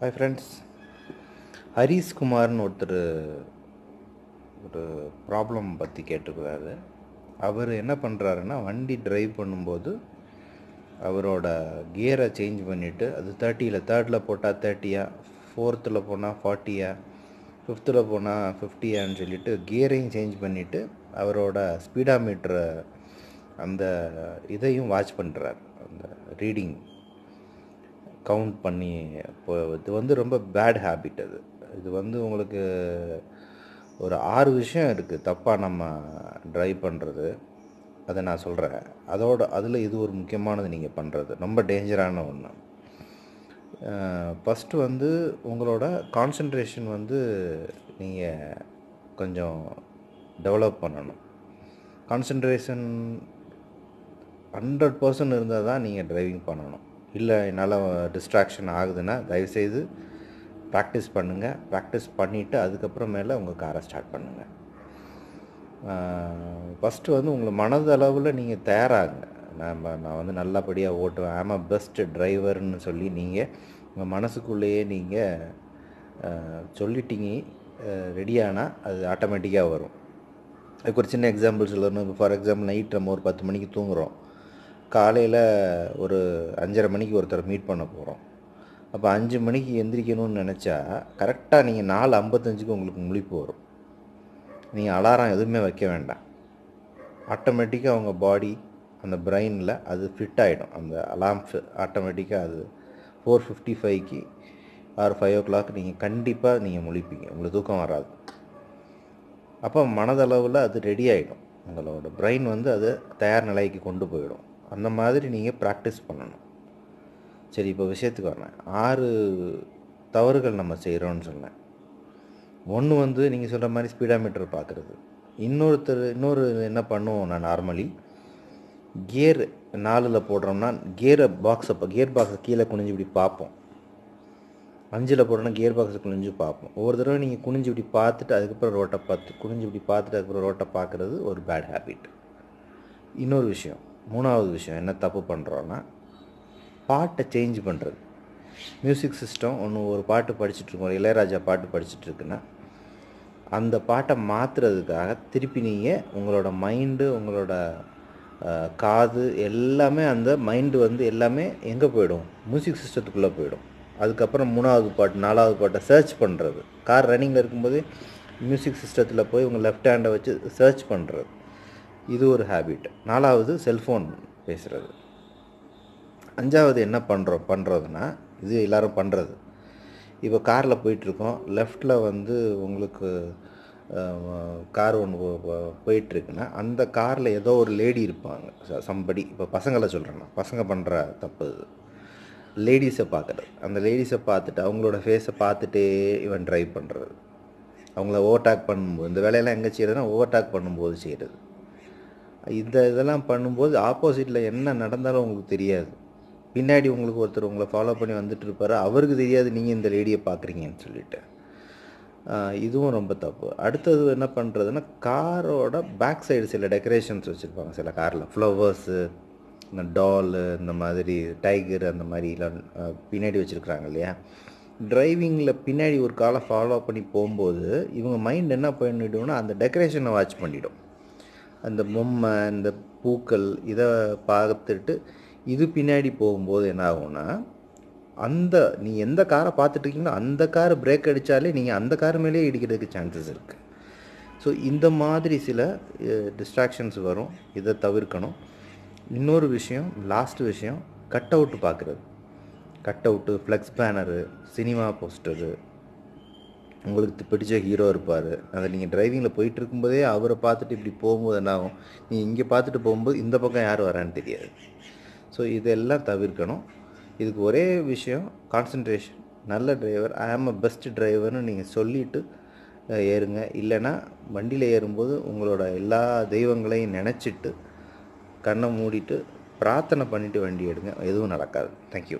Hi friends Harish குமார்னு ஒருத்தர் ஒரு problem பற்றி கேட்டுக்கிறாரு. அவர் என்ன பண்ணுறாருன்னா வண்டி டிரைவ் பண்ணும்போது அவரோட கியரை சேஞ்ச் பண்ணிவிட்டு அது தேர்ட்டியில் தேர்டில் போட்டால் தேர்ட்டியா ஃபோர்த்தில் போனால் ஃபார்ட்டியா ஃபிஃப்த்தில் போனால் ஃபிஃப்டியான்னு சொல்லிட்டு கியரையும் சேஞ்ச் பண்ணிவிட்டு அவரோட ஸ்பீடாமீட்டரை அந்த இதையும் வாட்ச் பண்ணுறார் அந்த ரீடிங் கவுண்ட் பண்ணி இப்போ இது வந்து ரொம்ப பேட் ஹேபிட் அது. இது வந்து உங்களுக்கு ஒரு ஆறு விஷயம் இருக்குது தப்பாக நம்ம ட்ரைவ் பண்ணுறது அதை நான் சொல்கிறேன் அதோட அதில் இது ஒரு முக்கியமானது நீங்கள் பண்ணுறது ரொம்ப டேஞ்சரான ஒன்று ஃபஸ்ட்டு வந்து உங்களோட கான்சன்ட்ரேஷன் வந்து நீங்கள் கொஞ்சம் டெவலப் பண்ணணும். கான்சன்ட்ரேஷன் ஹண்ட்ரட் பர்சன்ட் இருந்தால் தான் நீங்கள் ட்ரைவிங் பண்ணணும். இல்லை என்னால் டிஸ்ட்ராக்ஷன் ஆகுதுன்னா தயவுசெய்து ப்ராக்டிஸ் பண்ணுங்கள் ப்ராக்டிஸ் பண்ணிவிட்டு அதுக்கப்புறமேல உங்கள் காரை ஸ்டார்ட் பண்ணுங்கள் ஃபஸ்ட்டு வந்து உங்களை மனதளவில் நீங்கள் தயாராகுங்க நம்ம நான் வந்து நல்லபடியாக ஓட்டுவேன். ஆம் அ பெஸ்ட் டிரைவர்னு சொல்லி நீங்கள் உங்கள் மனசுக்குள்ளேயே நீங்கள் சொல்லிட்டீங்க ரெடியானால் அது ஆட்டோமேட்டிக்காக வரும். அதுக்கு ஒரு சின்ன எக்ஸாம்பிள் சொல்லணும். இப்போ ஃபார் எக்ஸாம்பிள் நைட் நம்ம ஒரு பத்து மணிக்கு தூங்குகிறோம் காலையில் ஒரு அஞ்சரை மணிக்கு ஒருத்தர் மீட் பண்ண போகிறோம் அப்போ அஞ்சு மணிக்கு எந்திரிக்கணும்னு நினச்சா கரெக்டாக நீங்கள் நாலு ஐம்பத்தஞ்சுக்கு உங்களுக்கு முழிப்பு வரும். நீங்கள் அலாரம் எதுவுமே வைக்க வேண்டாம். ஆட்டோமேட்டிக்காக அவங்க பாடி அந்த பிரெயினில் அது ஃபிட் ஆகிடும் அந்த அலாம் ஆட்டோமேட்டிக்காக அது ஃபோர் ஃபிஃப்டி ஃபைவ்க்கு ஆர் ஃபைவ் ஓ கிளாக் நீங்கள் கண்டிப்பாக நீங்கள் முழிப்பீங்க. உங்களுக்கு தூக்கம் வராது. அப்போ மனதளவில் அது ரெடி ஆகிடும் உங்களோட பிரெயின் வந்து அது தயார் நிலைக்கு கொண்டு போயிடும். அந்த மாதிரி நீங்கள் ப்ராக்டிஸ் பண்ணணும். சரி இப்போ விஷயத்துக்கு வரேன். ஆறு தவறுகள் நம்ம செய்கிறோன்னு சொன்னேன். ஒன்று வந்து நீங்கள் சொல்கிற மாதிரி ஸ்பீடாமீட்டர் பார்க்குறது இன்னொருத்தர் இன்னொரு என்ன பண்ணுவோம் நான் நார்மலி கியர் நாலில் போடுறோம்னா கியரை பாக்ஸை கியர் பாக்ஸை கீழே குனிஞ்சு இப்படி பார்ப்போம். அஞ்சில் போடுறோன்னா கியர் பாக்ஸை குனிஞ்சு பார்ப்போம். ஒவ்வொரு தடவை நீங்கள் குனிஞ்சு இப்படி பார்த்துட்டு அதுக்கப்புறம் ரோட்டை பார்த்து குனிஞ்சு இப்படி பார்த்துட்டு அதுக்கப்புறம் ரோட்டை பார்க்குறது ஒரு பேட் ஹேபிட் இன்னொரு விஷயம். மூணாவது விஷயம் என்ன தப்பு பண்ணுறோன்னா பாட்டை சேஞ்ச் பண்ணுறது மியூசிக் சிஸ்டம் ஒன்று ஒரு பாட்டு படிச்சுட்ருக்கோம் இளையராஜா பாட்டு படிச்சுட்ருக்குன்னா அந்த பாட்டை மாற்றுறதுக்காக திருப்பி நீங்கள் உங்களோட மைண்டு உங்களோட காது எல்லாமே அந்த மைண்டு வந்து எல்லாமே எங்கே போயிடும்? மியூசிக் சிஸ்டத்துக்குள்ளே போயிடும். அதுக்கப்புறம் மூணாவது பாட்டு நாலாவது பாட்டை சர்ச் பண்ணுறது கார் ரன்னிங்கில் இருக்கும்போது மியூசிக் சிஸ்டத்தில் போய் உங்கள் லெஃப்ட் ஹேண்டை வச்சு சர்ச் பண்ணுறது இது ஒரு ஹேபிட் நாலாவது செல்ஃபோன் பேசுகிறது அஞ்சாவது என்ன பண்ணுறோம் பண்ணுறதுன்னா இது எல்லோரும் பண்ணுறது இப்போ காரில் போயிட்டுருக்கோம். லெஃப்டில் வந்து உங்களுக்கு கார் ஒன்று போயிட்டுருக்குன்னா அந்த காரில் ஏதோ ஒரு லேடி இருப்பாங்க. சம்படி இப்போ பசங்களை சொல்கிறேன்னா பசங்க பண்ணுற தப்பு இது. லேடிஸை பார்க்குறது. அந்த லேடிஸை பார்த்துட்டு அவங்களோட ஃபேஸை பார்த்துட்டே இவன் ட்ரைவ் பண்ணுறது அவங்கள ஓவர்டேக் பண்ணும்போது இந்த வேலையெல்லாம் எங்கே செய்கிறதுனா ஓவர்டேக் பண்ணும்போது செய்கிறது இந்த இதெல்லாம் பண்ணும்போது ஆப்போசிட்டில் என்ன நடந்தாலும் உங்களுக்கு தெரியாது. பின்னாடி உங்களுக்கு ஒருத்தர் உங்களை ஃபாலோ பண்ணி வந்துட்டு இருப்பார். அவருக்கு தெரியாது நீங்கள் இந்த லேடியை பார்க்குறீங்கன்னு சொல்லிட்டு. இதுவும் ரொம்ப தப்பு. அடுத்தது என்ன பண்ணுறதுன்னா காரோட பேக் சைடு சில டெக்கரேஷன்ஸ் வச்சுருப்பாங்க. சில காரில் ஃப்ளவர்ஸு இந்த டாலு இந்த மாதிரி டைகர் அந்த மாதிரிலாம் பின்னாடி வச்சுருக்குறாங்க இல்லையா? டிரைவிங்கில் பின்னாடி ஒரு காலை ஃபாலோ பண்ணி போகும்போது இவங்க மைண்ட் என்ன பண்ணிவிடும்னா அந்த டெக்கரேஷனை வாட்ச் பண்ணிவிடும் அந்த பொம்மை இந்த பூக்கள் இதை பார்த்துட்டு இது பின்னாடி போகும்போது என்ன ஆகும்னா அந்த நீ எந்த காரை பார்த்துட்ருக்கீங்களோ அந்த கார் பிரேக் அடித்தாலே நீங்கள் அந்த கார் மேலேயே இடிக்கிறதுக்கு சான்சஸ் இருக்குது ஸோ இந்த மாதிரி சில டிஸ்ட்ராக்ஷன்ஸ் வரும். இதை தவிர்க்கணும். இன்னொரு விஷயம் லாஸ்ட் விஷயம் கட் அவுட்டு பார்க்குறது. Cut out flex banner cinema poster உங்களுக்கு பிடிச்ச ஹீரோ இருப்பார். அதை நீங்கள் டிரைவிங்கில் போயிட்டு இருக்கும்போதே அவரை பார்த்துட்டு இப்படி போகும்போது என்ன ஆகும்? நீங்கள் இங்கே பார்த்துட்டு போகும்போது இந்த பக்கம் யார் வரான்னு தெரியாது. ஸோ இதெல்லாம் தவிர்க்கணும். இதுக்கு ஒரே விஷயம் கான்சன்ட்ரேஷன் நல்ல டிரைவர் ஐ ஆம் அ பெஸ்ட் டிரைவர்னு நீங்கள் சொல்லிவிட்டு ஏறுங்க. இல்லைன்னா வண்டியில் ஏறும்போது உங்களோட எல்லா தெய்வங்களையும் நினச்சிட்டு கண்ணை மூடிட்டு பிரார்த்தனை பண்ணிவிட்டு வண்டி எடுங்க. எதுவும் நடக்காது. தேங்க்யூ